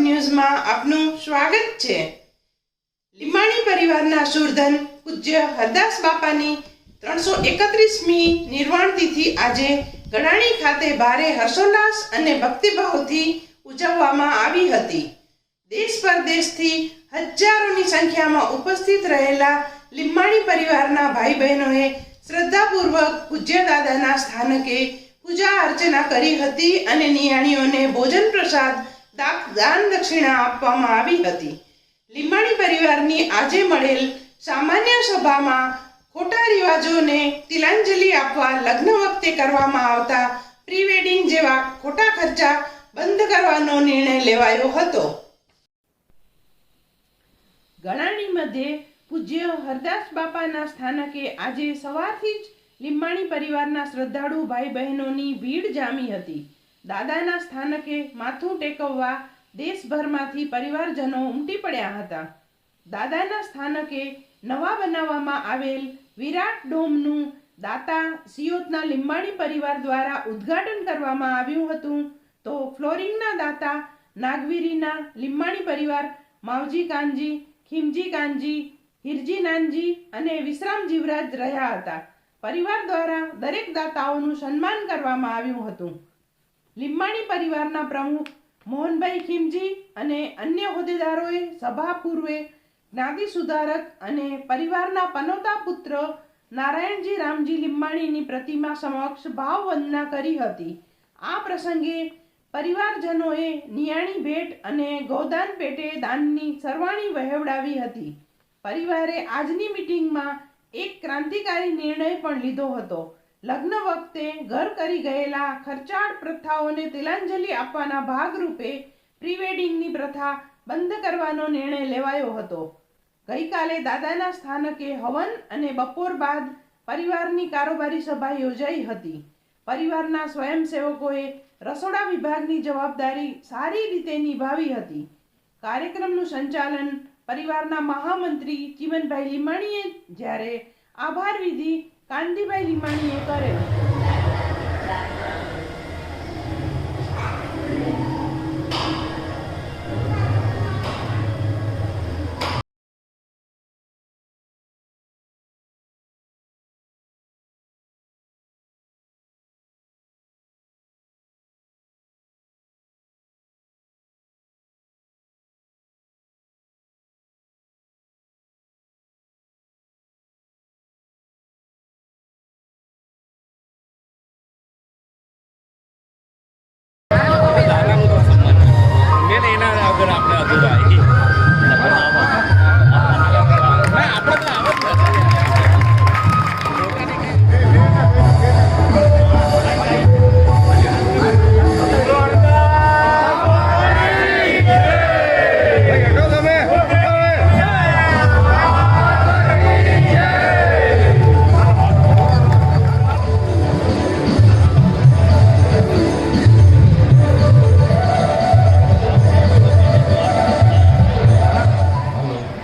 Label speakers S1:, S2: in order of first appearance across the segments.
S1: ન્યૂઝમાં આપનું સ્વાગત છે. લીમાણી પરિવારના શુરધન પૂજ્ય હરદાસ બાપાની ત્રણસો એકત્રીસમી નિર્વાણ તિથિ આજે ગણાણી ખાતે ભારે હર્ષોલ્લાસ અને ભક્તિભાવથી ઉજવવામાં આવી હતી. દેશ પરદેશથી હજારોની સંખ્યામાં ઉપસ્થિત રહેલા લીંબાણી પરિવારના ભાઈ બહેનોએ શ્રદ્ધાપૂર્વક પૂજ્ય દાદાના સ્થાનકે પૂજા અર્ચના કરી હતી અને નિયાણીઓને ભોજન પ્રસાદ દાન, દક્ષિણા આપવામાં આવી હતી. લીંબાણી પરિવારની આજે મળેલ સામાન્ય સભામાં ખોટા રિવાજોને તિલાંજલિ આપવા લગ્ન વખતે કરવામાં આવતા પ્રી વેડિંગ જેવા ખોટા ખર્ચા બંધ કરવાનો નિર્ણય લેવાયો હતો. ગણાણી મધ્યે પૂજ્ય હરદાસ બાપાના સ્થાનકે આજે સવારથી જ લીંબાણી પરિવારના શ્રદ્ધાળુ ભાઈ બહેનોની ભીડ જામી હતી. દાદાના સ્થાનકે માથું ટેકવવા દેશભરમાંથી પરિવારજનો ઉમટી પડ્યા હતા. દાદાના સ્થાનકે નવા બનાવવામાં આવેલ વિરાટ ડોમનું દાતા સિયોતના લીંબાણી પરિવાર દ્વારા ઉદ્ઘાટન કરવામાં આવ્યું હતું. તો ફ્લોરિંગના દાતા નાગવીરીના લીંબાણી પરિવાર માવજી કાનજી, ખીમજી કાનજી, હિરજી નાનજી અને વિશ્રામ જીવરાજ રહ્યા હતા. પરિવાર દ્વારા દરેક દાતાઓનું સન્માન કરવામાં આવ્યું હતું. લીંબાણી પરિવારના પ્રમુખ મોહનભાઈ ખીમજી અને અન્ય હોદ્દેદારોએ સભા પૂર્વે જ્ઞાતિ સુધારક અને પરિવારના પનોતા પુત્ર નારાયણજી રામજી લીંબાણીની પ્રતિમા સમક્ષ ભાવવંદના કરી હતી. આ પ્રસંગે પરિવારજનોએ નિયાણી ભેટ અને ગૌદાન પેટે દાનની સરવાણી વહેવડાવી હતી. પરિવારે આજની મીટિંગમાં એક ક્રાંતિકારી નિર્ણય પણ લીધો હતો. લગ્ન વખતે ઘર કરી ગયેલા ખર્ચાળ પ્રથાઓને તિલાંજલિ આપવાના ભાગરૂપે પ્રીવેડિંગની પ્રથા બંધ કરવાનો નિર્ણય લેવાયો હતો. ગઈકાલે દાદાના સ્થાનકે હવન અને બપોર બાદ પરિવારની કારોબારી સભા યોજાઈ હતી. પરિવારના સ્વયંસેવકોએ રસોડા વિભાગની જવાબદારી સારી રીતે નિભાવી હતી. કાર્યક્રમનું સંચાલન પરિવારના મહામંત્રી ચીમનભાઈ લીમાણીએ જ્યારે આભાર વિધિ કાંતિભાઈ લીમાણીએ કરેલ
S2: એના આગળ આપણે અધૂરા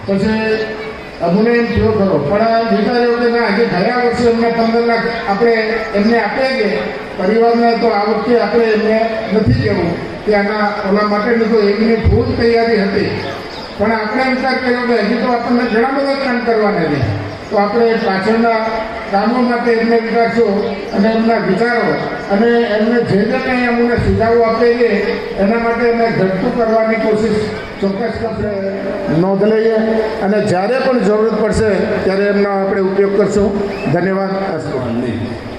S3: પછી અમને એમ થયો ખરો. પણ વિચાર્યો કે ના, આજે ગયા વર્ષે એમને પંદર લાખ આપણે એમને આપ્યા કે પરિવારને તો આ વખતે આપણે એમને નથી કહેવું. કે આના ઓલા માટેની તો એમની ફૂલ તૈયારી હતી. પણ આપણે વિચાર કર્યો કે હજી તો આપણને ઘણા બધા કામ કરવાના છે. તો આપણે પાછળના કામો માટે એમને વિચારશો અને એમના વિચારો અને એમને જે જે કંઈ અમને સુઝાવો આપે છે એના માટે અમે ઘટતું કરવાની કોશિશ ચોક્કસ આપણે નોંધ લઈએ અને જ્યારે પણ જરૂરત પડશે ત્યારે એમનો આપણે ઉપયોગ કરશું. ધન્યવાદ.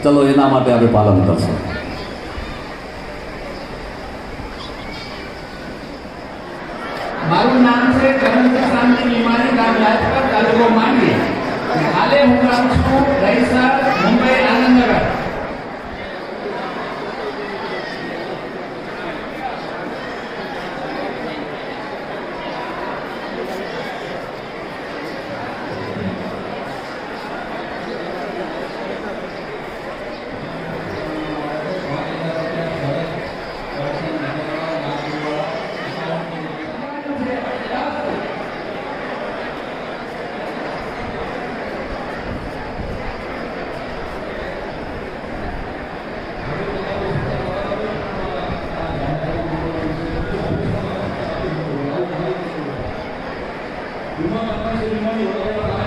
S4: ચલો એના માટે આપણે પાલન કરશું.
S5: મારું નામ છે કરણસિંહ શાંતિ નિમાણી ગામ રાજકોટ તાલુકો and விமான விமான